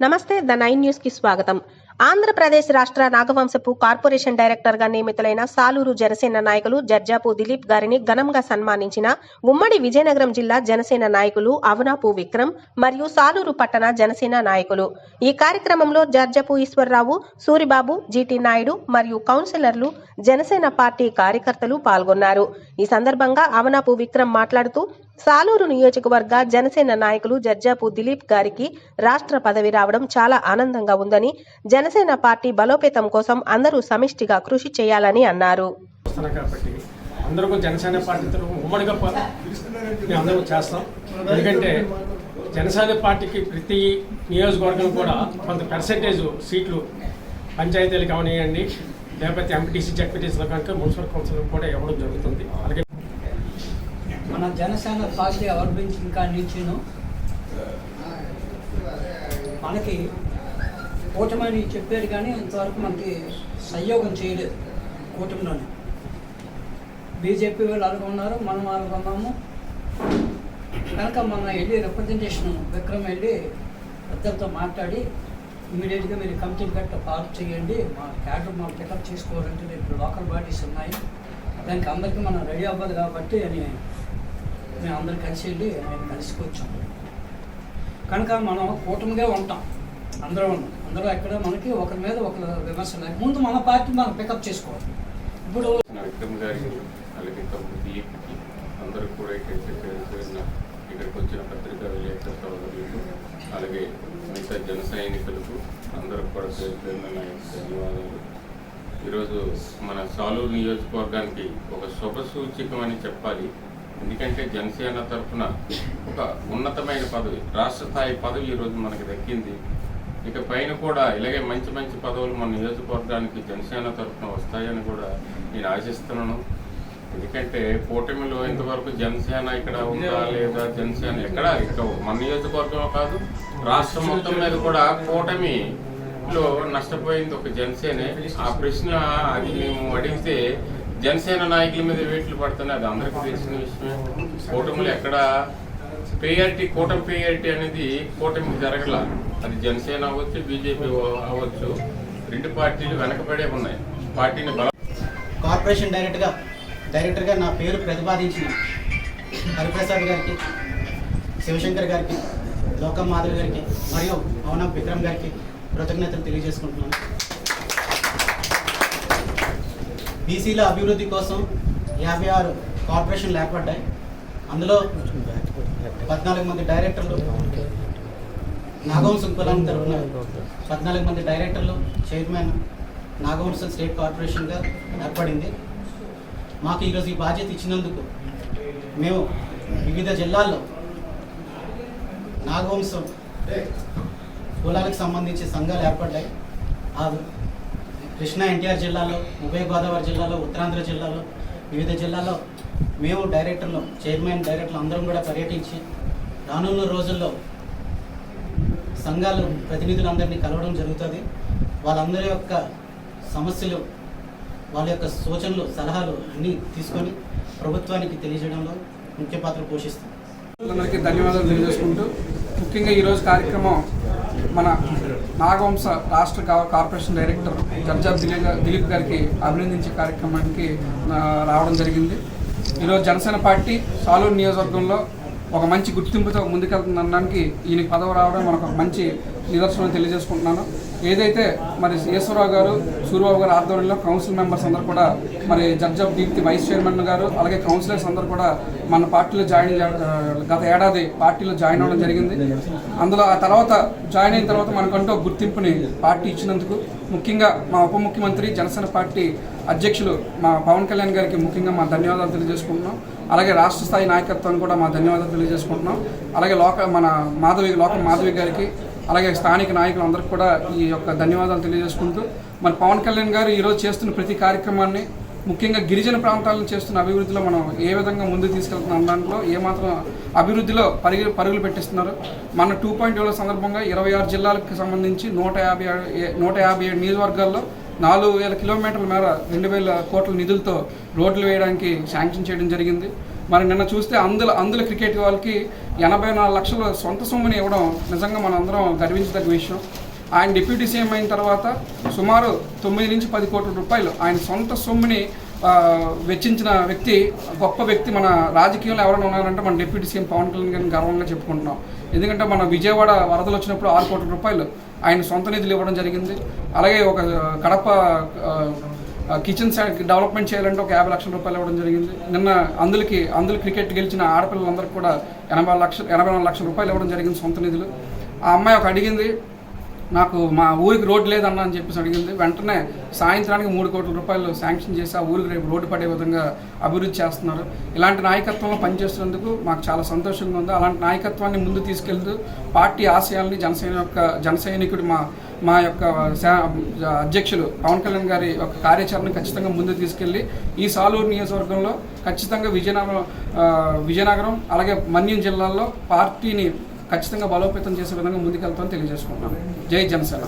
నమస్తే the nine న్యూస్కి స్వాగతం. ఆంధ్రప్రదేశ్ రాష్ట్ర నాగవంశపు కార్పొరేషన్ డైరెక్టర్గా నియమితులైన సాలూరు జనసేన నాయకులు జర్జాపు దిలీప్ గారిని ఘనంగా సన్మానించిన ఉమ్మడి విజయనగరం జిల్లా జనసేన నాయకులు అవనాపు విక్రమ్ మరియు సాలూరు పట్టణ జనసేన నాయకులు. ఈ కార్యక్రమంలో జర్జపు ఈశ్వర్రావు సూరిబాబు జీటీ నాయుడు మరియు కౌన్సిలర్లు జనసేన పార్టీ కార్యకర్తలు పాల్గొన్నారు. ఈ సందర్భంగా అవనాపు విక్రమ్ మాట్లాడుతూ సాలూరు నియోజకవర్గ జనసేన నాయకులు జర్జాపు దిలీప్ గారికి రాష్ట్ర పదవి రావడం చాలా ఆనందంగా ఉందని జనసేన పార్టీ బలోపేతం కోసం అందరూ సమిష్టిగా కృషి చేయాలని అన్నారు. అందరూ జనసేన పార్టీ ఉమ్మడిగా అందరూ చేస్తాం. ఎందుకంటే జనసేన పార్టీకి ప్రతి నియోజకవర్గం కూడా కొంత పర్సంటేజ్ సీట్లు పంచాయతీలు అవనియండి లేకపోతే ఎంపీటీసీ జెడ్పీటీసీలో కనుక మున్సిపల్ కౌన్సిల్ కూడా ఇవ్వడం జరుగుతుంది. మన జనసేన పార్టీ అవలంబించి ఇంకా నిలిచిను మనకి కూటమని చెప్పారు కానీ ఇంతవరకు మనకి సహయోగం చేయలేదు కూటమిలోనే. బీజేపీ వాళ్ళు అనుకున్నారు మనం అనుకున్నాము కనుక మన వెళ్ళి రిప్రజెంటేషన్ విక్రమ్ వెళ్ళి పెద్దలతో మాట్లాడి ఇమీడియట్గా మీరు కమిటీ గట్ట పాలు చేయండి. మా క్యాడర్ మనం పికప్ చేసుకోవాలంటే రేపు లోకల్ బాడీస్ ఉన్నాయి. దానికి అందరికీ మనం రెడీ అవ్వదు కాబట్టి అని మేము అందరు కలిసి వెళ్ళి ఆయన కలిసికొచ్చాం కనుక మనం కూటమిగా ఉంటాం. అందరూ ఉన్నాం. అందరూ ఎక్కడ మనకి ఒకరి మీద ఒక విమర్శ లేక ముందు మన పార్టీ మనం పికప్ చేసుకోవాలి. ఇప్పుడు విక్రమ్ గారికి అలాగే అందరూ కూడా ఇక్కడికి వచ్చిన పత్రికా విలేకరుల సోదరులకు అలాగే మిగతా జన సైనికులకు అందరూ కూడా ధన్యవాదాలు. ఈరోజు మన సాలూరు నియోజకవర్గానికి ఒక శుభ సూచికం అని చెప్పాలి. ఎందుకంటే జనసేన తరఫున ఒక ఉన్నతమైన పదవి రాష్ట్ర స్థాయి పదవి ఈరోజు మనకి దక్కింది. ఇక పైన కూడా ఇలాగే మంచి మంచి పదవులు మన నియోజకవర్గానికి జనసేన తరఫున వస్తాయని కూడా నేను ఆశిస్తున్నాను. ఎందుకంటే కూటమిలో ఇంతవరకు జనసేన ఇక్కడ ఉందా లేదా జనసేన ఎక్కడ ఇక్కడ మన నియోజకవర్గమే కాదు రాష్ట్రం మొత్తం మీద కూడా కూటమిలో నష్టపోయింది ఒక జనసేనే ఆ ప్రశ్న అది మేము అడిగితే జనసేన నాయకుల మీద వేట్లు పడుతున్నాయి. అది అందరికీ తెలిసిన విషయమే. కూటమిలో ఎక్కడ పేఆర్టీ కూటమి పేఆర్టీ అనేది కూటమి జరగల అది జనసేన అవ్వచ్చు బీజేపీ అవ్వచ్చు. రెండు పార్టీలు వెనకబడే ఉన్నాయి. పార్టీని బల కార్పొరేషన్ డైరెక్టర్గా డైరెక్టర్గా నా పేరు ప్రతిపాదించిన హరిప్రసాద్ గారికి శివశంకర్ గారికి లోకం మాధవ్ గారికి మరియు పవన విక్రమ్ గారికి కృతజ్ఞతలు తెలియజేసుకుంటున్నాను. బీసీల అభివృద్ధి కోసం యాభై ఆరు కార్పొరేషన్లు ఏర్పడ్డాయి. అందులో పద్నాలుగు మంది డైరెక్టర్లు నాగవంశం కులానికి తరఫున పద్నాలుగు మంది డైరెక్టర్లు చైర్మన్ నాగవంశం స్టేట్ కార్పొరేషన్గా ఏర్పడింది. మాకు ఈరోజు ఈ బాధ్యత ఇచ్చినందుకు మేము వివిధ జిల్లాల్లో నాగవంశం కులాలకు సంబంధించి సంఘాలు ఏర్పడ్డాయి. ఆ కృష్ణా ఎన్టీఆర్ జిల్లాలో ఉభయ గోదావరి జిల్లాలో ఉత్తరాంధ్ర జిల్లాలో వివిధ జిల్లాల్లో మేము డైరెక్టర్లు చైర్మన్ డైరెక్టర్లు అందరం కూడా పర్యటించి రానున్న రోజుల్లో సంఘాలు ప్రతినిధులందరినీ కలవడం జరుగుతుంది. వాళ్ళందరి యొక్క సమస్యలు వాళ్ళ యొక్క సూచనలు సలహాలు అన్నీ తీసుకొని ప్రభుత్వానికి తెలియజేయడంలో ముఖ్య పాత్ర పోషిస్తుంది. అందరికీ ధన్యవాదాలు తెలియజేసుకుంటూ ముఖ్యంగా ఈరోజు కార్యక్రమం మన నాగవంశ రాష్ట్ర కార్పొరేషన్ డైరెక్టర్ జడ్జా దిలీప్ దిలీప్ గారికి అభినందించే కార్యక్రమానికి రావడం జరిగింది. ఈరోజు జనసేన పార్టీ సాలూరు నియోజకవర్గంలో ఒక మంచి గుర్తింపుతో ముందుకెళ్తుందనడానికి ఈయనకి పదవి రావడం మనకు ఒక మంచి నిదర్శనం తెలియజేసుకుంటున్నాను. ఏదైతే మరి ఈశ్వరరావు గారు సూర్యబాబు గారు ఆధ్వర్యంలో కౌన్సిల్ మెంబర్స్ అందరూ కూడా మరి జడ్జ్ ఆఫ్ దీప్తి వైస్ చైర్మన్ గారు అలాగే కౌన్సిలర్స్ అందరూ కూడా మన పార్టీలో జాయిన్ గత ఏడాది పార్టీలో జాయిన్ అవ్వడం జరిగింది. అందులో ఆ తర్వాత జాయిన్ అయిన తర్వాత మనకంటూ గుర్తింపుని పార్టీ ఇచ్చినందుకు ముఖ్యంగా మా ఉప ముఖ్యమంత్రి జనసేన పార్టీ అధ్యక్షులు మా పవన్ కళ్యాణ్ గారికి ముఖ్యంగా మా ధన్యవాదాలు తెలియజేసుకుంటున్నాం. అలాగే రాష్ట్ర స్థాయి నాయకత్వాన్ని కూడా మా ధన్యవాదాలు తెలియజేసుకుంటున్నాం. అలాగే లోక మన మాధవి లోక మాధవి గారికి అలాగే స్థానిక నాయకులు అందరికీ కూడా ఈ యొక్క ధన్యవాదాలు తెలియజేసుకుంటూ మరి పవన్ కళ్యాణ్ గారు ఈరోజు చేస్తున్న ప్రతి కార్యక్రమాన్ని ముఖ్యంగా గిరిజన ప్రాంతాలను చేస్తున్న అభివృద్ధిలో మనం ఏ విధంగా ముందుకు తీసుకెళ్తున్నాం దాంట్లో ఏమాత్రం అభివృద్ధిలో పరుగు పరుగులు పెట్టిస్తున్నారు. మన టూ పాయింట్ సందర్భంగా ఇరవై ఆరు జిల్లాలకు సంబంధించి నూట యాభై నూట యాభై ఏడు నియోజకవర్గాల్లో నాలుగు వేల కిలోమీటర్ల మేర రెండు వేల కోట్ల నిధులతో రోడ్లు వేయడానికి శాంక్షన్ చేయడం జరిగింది. మరి నిన్న చూస్తే అందుల అందుల క్రికెట్ వాళ్ళకి ఎనభై నాలుగు లక్షల సొంత సొమ్ముని ఇవ్వడం నిజంగా మనందరం గర్వించదగ్గ విషయం. ఆయన డిప్యూటీ సీఎం అయిన తర్వాత సుమారు తొమ్మిది నుంచి పది కోట్ల రూపాయలు ఆయన సొంత సొమ్ముని వెచ్చించిన వ్యక్తి గొప్ప వ్యక్తి మన రాజకీయంలో ఎవరైనా ఉన్నారంటే మన డిప్యూటీ సీఎం పవన్ కళ్యాణ్ గారిని గర్వంగా చెప్పుకుంటున్నాం. ఎందుకంటే మన విజయవాడ వరదలు వచ్చినప్పుడు ఆరు కోట్ల రూపాయలు ఆయన సొంత నిధులు ఇవ్వడం జరిగింది. అలాగే ఒక కడప కిచెన్ సైడ్ డెవలప్మెంట్ చేయాలంటే ఒక యాభై లక్షల రూపాయలు ఇవ్వడం జరిగింది. నిన్న అందులకి అందులో క్రికెట్ గెలిచిన ఆడపిల్లలందరికీ కూడా ఎనభై లక్షలు ఎనభై నాలుగు లక్షల రూపాయలు ఇవ్వడం జరిగింది సొంత నిధులు. ఆ అమ్మాయి ఒక అడిగింది నాకు మా ఊరికి రోడ్డు లేదన్నా అని చెప్పేసి అడిగింది. వెంటనే సాయంత్రానికి మూడు కోట్ల రూపాయలు శాంక్షన్ చేసి ఆ ఊరికి రేపు రోడ్డు పడే విధంగా అభివృద్ధి చేస్తున్నారు. ఇలాంటి నాయకత్వంలో పనిచేస్తున్నందుకు మాకు చాలా సంతోషంగా ఉంది. అలాంటి నాయకత్వాన్ని ముందు తీసుకెళ్తూ పార్టీ ఆశయాల్ని జనసేన యొక్క జనసైనికుడు మా మా యొక్క అధ్యక్షులు పవన్ కళ్యాణ్ గారి యొక్క కార్యాచరణ ఖచ్చితంగా ముందు తీసుకెళ్ళి ఈ సాలూరు నియోజకవర్గంలో ఖచ్చితంగా విజయనగరం విజయనగరం అలాగే మన్యం జిల్లాల్లో పార్టీని ఖచ్చితంగా బలోపేతం చేసే విధంగా ముందుకెళ్తామని తెలియజేసుకుంటున్నాను జై జనసేన.